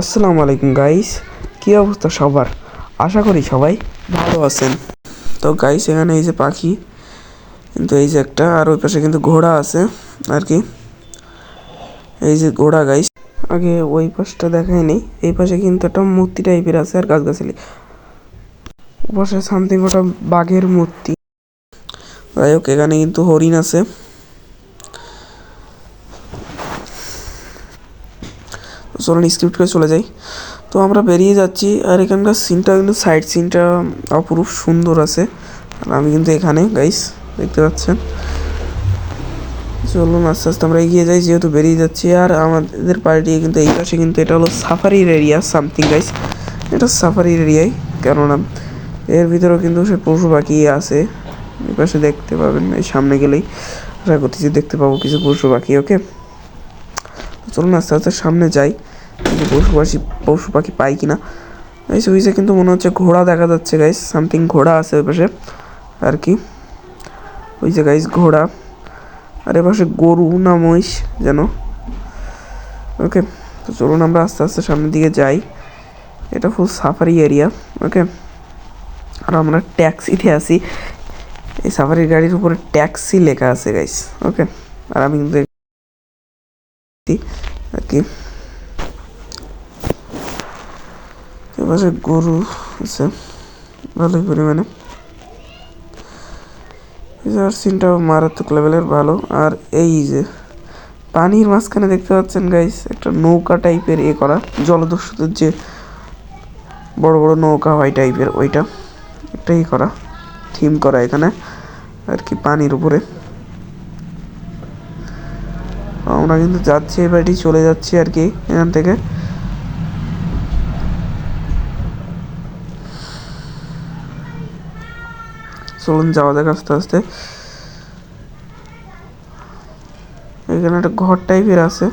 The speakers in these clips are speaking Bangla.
আসসালামু আলাইকুম গাইস কী অবস্থা সবার? আশা করি সবাই ভালো আছেন। তো গাইস এখানে এই যে পাখি, কিন্তু এই যে একটা, আর ওই পাশে কিন্তু ঘোড়া আছে, আর কি। এই যে ঘোড়া গাইস আগে ওই পাশটা দেখাই নেই, এই পাশে কিন্তু একটা মূর্তি টাইপের আছে, আর গাছগাছালি। ও পাশে সামথিং ওটা বাঘের মূর্তি। যাই হোক, এখানে কিন্তু হরিণ আছে। চলুন স্ক্রিপ্ট করে চলে যাই। তো আমরা বেরিয়ে যাচ্ছি, আর এখানকার সিনটা কিন্তু সাইড সিনটা অপরূপ সুন্দর আছে। আর আমি কিন্তু এখানে গাইস দেখতে পাচ্ছেন? চলুন, আস্তে আস্তে আমরা এগিয়ে যাই, যেহেতু বেরিয়ে যাচ্ছি। আর আমাদের পার্টি কিন্তু এই পাশে কিন্তু এটা হলো সাফারির এরিয়া সামথিং গাইস এটা সাফারির এরিয়ায় কেননা এর ভিতরেও কিন্তু সে পশু পাখি আছে। এই পাশে দেখতে পাবেন, এই সামনে গেলেই আশা করতেছি দেখতে পাবো কিছু পশু পাখি ওকে চলুন আস্তে আস্তে সামনে যাই। পশু পাখি পশু পাখি পাই কিনা? এই সুইচে কিন্তু মনে হচ্ছে ঘোড়া দেখা যাচ্ছে গাইস সামথিং ঘোড়া আছে ওই পাশে। আর কি? ওই যে গাইস ঘোড়া। আর এপাশে গরু না মহিষ, যেন। ওকে তো চলুন আমরা আস্তে আস্তে সামনের দিকে যাই। এটা ফুল সাফারি এরিয়া ওকে আর আমরা ট্যাক্সিতে আছি। এই সাফারি গাড়ির উপরে ট্যাক্সি লেখা আছে গাইস ওকে আর আমি কিন্তু আর কি এপাশে গরু আছে ভালোই পরিমাণে আর সিনটাও মারাত্মক লেভেলের ভালো আর এই যে পানির মাঝখানে দেখতে পাচ্ছেন গাইস একটা নৌকা টাইপের এ করা। জলদস্যুদের যে বড় বড় নৌকা হয় টাইপের ওইটা। একটাই করা থিম করা এখানে। আর কি, পানির উপরে। আমরা কিন্তু যাচ্ছি এই বাড়ি চলে যাচ্ছি আর কি এখান থেকে। চলুন যাওয়া যাক আস্তে আস্তে। এখানে একটা ঘর টাইপের আছে।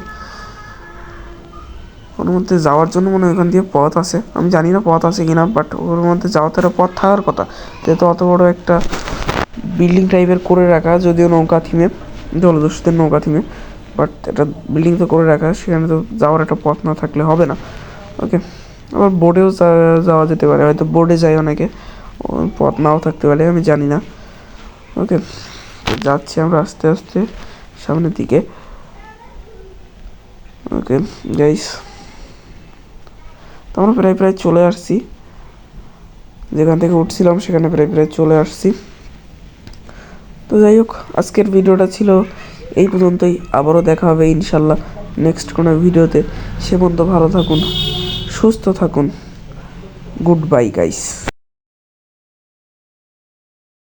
ওর মধ্যে যাওয়ার জন্য মনে হয় ওখান দিয়ে পথ আছে। আমি জানি না পথ আছে কিনা বাট ওর মধ্যে যাওয়া তো পথ থাকার কথা। যেহেতু অত বড় একটা বিল্ডিং টাইপের করে রাখা, যদিও নৌকা থিমে, জলদস্যুদের নৌকা থিমে। বাট একটা বিল্ডিং তো করে রাখা, সেখানে তো যাওয়ার একটা পথ না থাকলে হবে না। ওকে আবার বোর্ডেও যাওয়া যেতে পারে, হয়তো বোর্ডে যায় অনেকে পথ নাও থাকতে পারে, আমি জানি না। ওকে যাচ্ছি আমরা আস্তে আস্তে সামনের দিকে। ওকে গাইস তো আমরা প্রায় প্রায় চলে আসছি। যেখান থেকে উঠছিলাম, সেখানে প্রায় প্রায় চলে আসছি। তো যাই হোক, আজকের ভিডিওটা ছিল এই পর্যন্তই, আবারও দেখা হবে ইনশাল্লাহ নেক্সট কোনো ভিডিওতে। সে পর্যন্ত ভালো থাকুন, সুস্থ থাকুন। Good bye guys